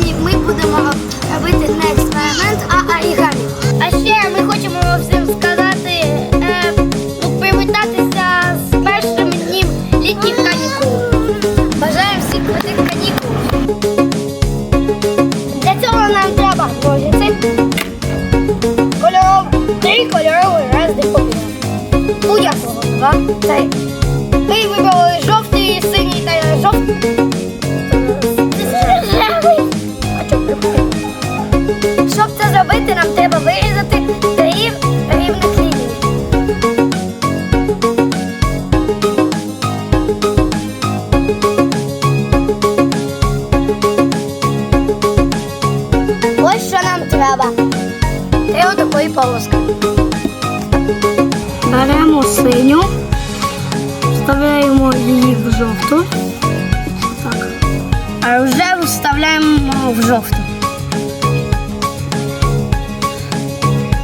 сьогодні ми будемо робити не експеримент, а орігамі. А ще ми хочемо всім сказати, е, ну, привітатися з першим днім літніх канікул. Бажаємо всім крутих канікул. Для цього нам треба ножиці, кольоров, три кольорові різних попів. Будь-якого, два, три. Ми вибрали жовтий, синій та жовтий. Зробити, нам треба вирізати три рівних лінії. Ось що нам треба. Три отакої полоски. Беремо синю, вставляємо її в жовту. Так. А вже вставляємо в жовту.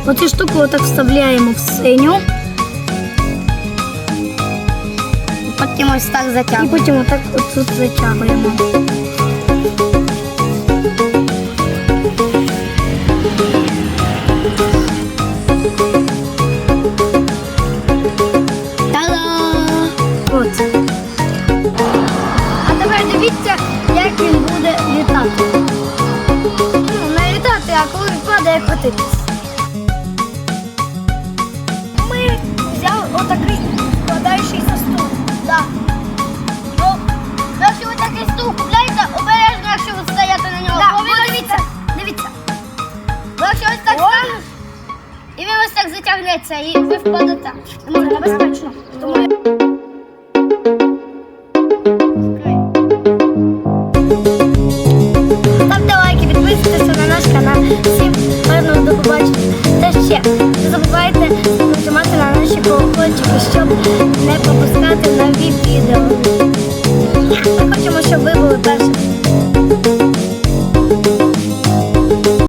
Оцю штуку отак вставляємо в синю. Потім ось так І потім отак отут затягуємо. От. А тепер дивіться, як він буде літати. Ну, не літати, а коли котитись. Ми затягнеться, і ви впадете. Це небезпечно. Тому Ставте лайки, підписуйтесь на наш канал. Всім гарного до побачення. Та ще не забувайте нажимати на наші колокольчики, щоб не пропускати нові відео. Ми хочемо, щоб ви були першими.